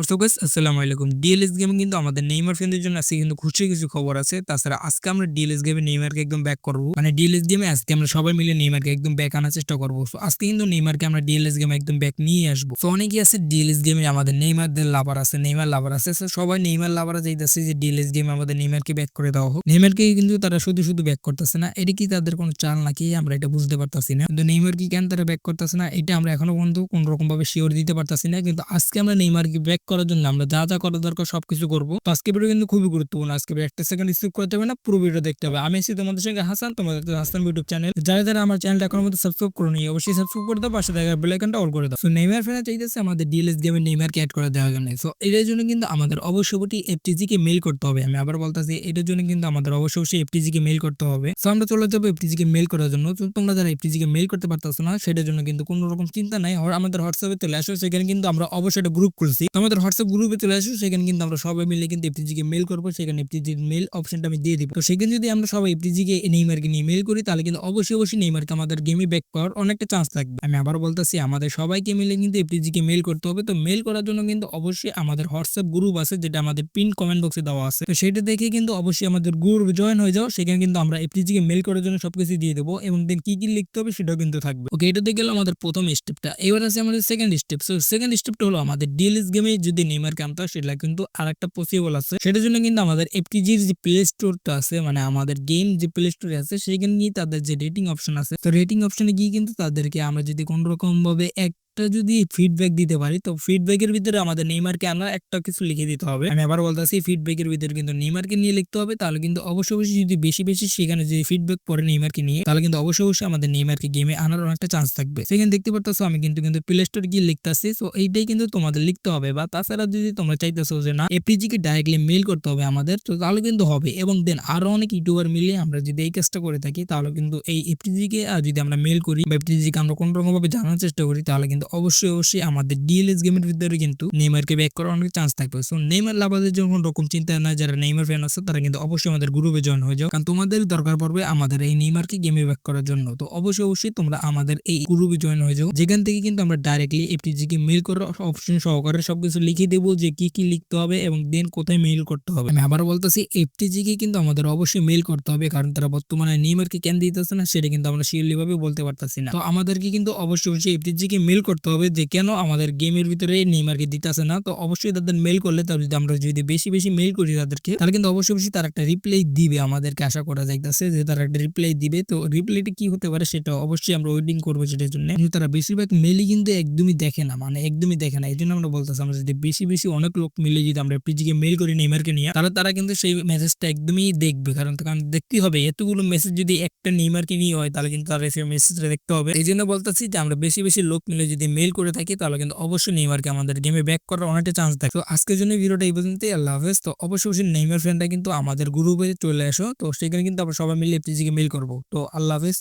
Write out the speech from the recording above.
Guys, আসসালামু আলাইকুম। DLS gaming কিন্তু আমাদের নেইমার ফ্যানদের জন্য আজকে কিন্তু খুশি কিছু খবর আছে। তাছাড়া আজকে আমরা ডিএলএস গেমে নেইমারকে একদম ব্যাক করব। মানে ডিএলএস গেমে আজকে আমরা সবাই মিলে নেইমারকে একদম ব্যাক আনার চেষ্টা করব। আজকে কিন্তু নেইমারকে আমরা ডিএলএস গেমে একদম ব্যাক নিয়ে আসব। তো অনেকেই আছে ডিএলএস গেমে আমাদের নেইমারদের লাভার আছে নেইমার লাভার আছে। সবাই নেইমার লাভার যাইতেছে যে ডিএলএস গেমে আমাদের নেইমারকে ব্যাক করে দেওয়া হোক। নেইমারকে কিন্তু তারা শুধু শুধু ব্যাক করতেছে না এটা কি তাদের কোনো চাল নাকি আমরা এটা বুঝতে পারতাছি না। কিন্তু নেইমার কি কেন তারা ব্যাক করতেছে না এটা আমরা এখনও পর্যন্ত কোন রকম ভাবে শিওর দিতে পারতাছি না। কিন্তু আজকে আমরা নেইমারকে ব্যাক করার জন্য আমরা যা যা করা দরকার সবকিছু করব। তো আজকে ভিডিও কিন্তু খুবই গুরুত্বপূর্ণ। আজকে একটা সেকেন্ড স্কিপ করতে হবে না, পুরো ভিডিও দেখতে হবে। আমি আছি তোমাদের সঙ্গে হাসান, তোমাদের হাসান ইউটিউব চ্যানেল যারা যারা আমার চ্যানেলটা এখনও মধ্যে সাবস্ক্রাইব করে নি অবশ্যই সাবস্ক্রাইব করে দাও, পাশে থাকা বেল আইকনটা অল করে দাও। নেইমার ফ্যান চাইতেছে আমাদের ডিএলএস গেমে নেইমারকে অ্যাড করে দেওয়ার জন্য। সো এটার জন্য কিন্তু আমাদের অবশ্যই এফটিজি কে মেল করতে হবে। আমি আবার বলতেছি, এটার জন্য কিন্তু আমাদের অবশ্যই এফটিজি কে মেল করতে হবে। সো আমরা চলে যাব এফটিজি কে মেল করার জন্য। তো, তোমরা যারা এফটিজি কে মেল করতে পারতেছো না, সেটার জন্য কিন্তু কোনো রকম চিন্তা নাই। আমাদের হোয়াটসঅ্যাপে চলে আসো, সেখানে কিন্তু আমরা অবশ্যই একটা গ্রুপ খুলছি। তো, আমাদের হোয়াটসঅ্যাপ গ্রুপে চলে আসো, সেখানে কিন্তু আমরা সবাই মিলে কিন্তু এফটিজিকে মেল করব। সেখানে এফটিজির মেল অপশনটা আমি দিয়ে দিব। তো সেখানে যদি আমরা সবাই এফটিজিকে নেইমারকে নিয়ে মেল করি, তাহলে কিন্তু অবশ্যই অবশ্যই নেইমারকে আমাদের গেমে ব্যাক করার অনেকটা চান্স থাকবে। আমি আবার বলতেছি, আমাদের সবাইকে মিলে কিন্তু এফটিজিকে মেল করতে হবে। তো মেল করার জন্য কিন্তু অবশ্যই আমাদের হোয়াটসঅ্যাপ গ্রুপ আছে, যেটা আমাদের পিন কমেন্ট বক্সে দেওয়া আছে। তো সেটা দেখে কিন্তু অবশ্যই আমাদের গ্রুপ জয়েন হয়ে যাও। সেখানে কিন্তু আমরা এফটিজিকে মেল করার জন্য সবকিছু দিয়ে দেবো এবং দেন কি কি লিখতে হবে সেটাও কিন্তু থাকবে। ওকে এটা দেখে গেল আমাদের প্রথম স্টেপটা এবার আছে আমাদের সেকেন্ড স্টেপ সো সেকেন্ড স্টেপটা হলো আমাদের ডিএলএস গেমে যদি নেইমারকে আনতে হয় সেটা কিন্তু আরেকটা পসিবল আছে। সেটার জন্য কিন্তু আমাদের এফটিজির যে প্লে স্টোরটা আছে মানে আমাদের গেম যে প্লে স্টোরে আছে, সেখানে তাদের যে রেটিং অপশন আছে, তো রেটিং অপশনে গিয়ে কিন্তু তাদেরকে আমরা যদি কোন রকম ভাবে এক একটা যদি ফিডব্যাক দিতে পারি, তো ফিডব্যাকের ভিতরে আমাদের নেইমারকে আমরা একটা কিছু লিখে দিতে হবে। আমি আবার বলতেছি ফিডব্যাকের ভিতরে কিন্তু নেইমারকে নিয়ে লিখতে হবে, তাহলে কিন্তু অবশ্যই অবশ্যই যদি বেশি বেশি সেখানে যদি ফিডব্যাক পরে নেইমারকে নিয়ে, তাহলে কিন্তু অবশ্যই অবশ্যই আমাদের নেইমারকে গেমে আনার অনেকটা চান্স থাকবে। সেখানে দেখতে পারতেছো, আমি কিন্তু কিন্তু প্লে স্টোর গিয়ে লিখতেছি তো এইটাই কিন্তু তোমাদের লিখতে হবে, বা তাছাড়া যদি তোমরা চাইতেছো যে না এপিজি কে ডাইরেক্টলি মেল করতে হবে আমাদের, তো তাহলে কিন্তু হবে। এবং দেন আরও অনেক ইউটিউবার মিলিয়ে আমরা যদি এই কাজটা করে থাকি, তাহলে কিন্তু এই এপিজি কে আর যদি আমরা মেল করি, বা এপিজি কে আমরা কোন রকম ভাবে জানার চেষ্টা করি, তাহলে কিন্তু অবশ্যই অবশ্যই আমাদের ডিএলএস গেমের ভিতরে কিন্তু নেইমারকে ব্যাক করার অনেক চান্স থাকবে। সো নেইমার লাভাদের যখন রকম চিন্তা না যারা নেইমার ফ্যান আছে, তারা কিন্তু অবশ্যই আমাদের গ্রুপে জয়েন হয়ে যাও। কারণ তোমাদের দরকার পড়বে আমাদের এই নেইমারকে গেমে ব্যাক করার জন্য। তো অবশ্যই অবশ্যই তোমরা আমাদের এই গ্রুপে জয়েন হয়ে যাও। যেখান থেকে কিন্তু আমরা ডাইরেক্টলি এফটিজি কে মেল করার অপশন সহকারে সবকিছু লিখে দেবো যে কি কি লিখতে হবে এবং দেন কোথায় মেল করতে হবে। আমি আবার বলতেছি এফটিজি কে কিন্তু আমাদের অবশ্যই মেল করতে হবে, কারণ তারা বর্তমানে নেইমারকে কেন দিতেছে না, সেটা কিন্তু আমরা শিওরলি ভাবে বলতে পারতাছি না। তো আমাদেরকে কিন্তু অবশ্যই অবশ্যই এফটিজি কে মেল করতে হবে যে, কেন আমাদের গেমের ভিতরে নেইমারকে দিতেছে না? তো অবশ্যই তাদের মেল করলে তাহলে যদি আমরা যদি বেশি বেশি মেল করি তাদেরকে, তাহলে কিন্তু অবশ্যই অবশ্যই তারা একটা রিপ্লাই দিবে আমাদেরকে আশা করা যাইতেছে যে, তারা একটা রিপ্লাই দিবে। তো রিপ্লাইটা কি হতে পারে সেটা অবশ্যই আমরা ওয়েটিং করব সেটার জন্য। কিন্তু তারা বেশিরভাগ মেলই কিন্তু একদমই দেখে না মানে একদমই দেখে না। এই জন্য আমরা বলতেছি, আমরা যদি বেশি বেশি অনেক লোক মিলে যদি আমরা পিজিকে মেল করি নেইমারকে নিয়ে, তাহলে তারা কিন্তু সেই মেসেজটা একদমই দেখবে। কারণ কারণ দেখতেই হবে, এতগুলো মেসেজ যদি একটা নেইমারকে নিয়ে হয়, তাহলে কিন্তু তারা সেই মেসেজটা দেখতে হবে। এই জন্য বলতেছি যে, আমরা বেশি বেশি লোক মিলে যদি মেল করে থাকি, তাহলে কিন্তু অবশ্যই নেইমারকে আমাদের গেমে ব্যাক করার অনেকটা চান্স থাকে। তো আজকের জন্য ভিডিওটা এই পর্যন্ত আল্লাহ হাফেজ। তো অবশ্যই অবশ্যই নেইমার ফ্রেন্ডটা কিন্তু আমাদের গ্রুপে চলে আসো তো সেখানে কিন্তু আমরা সবাই মিলে এফটিজিকে মেল করব। তো আল্লাহ হাফেজ।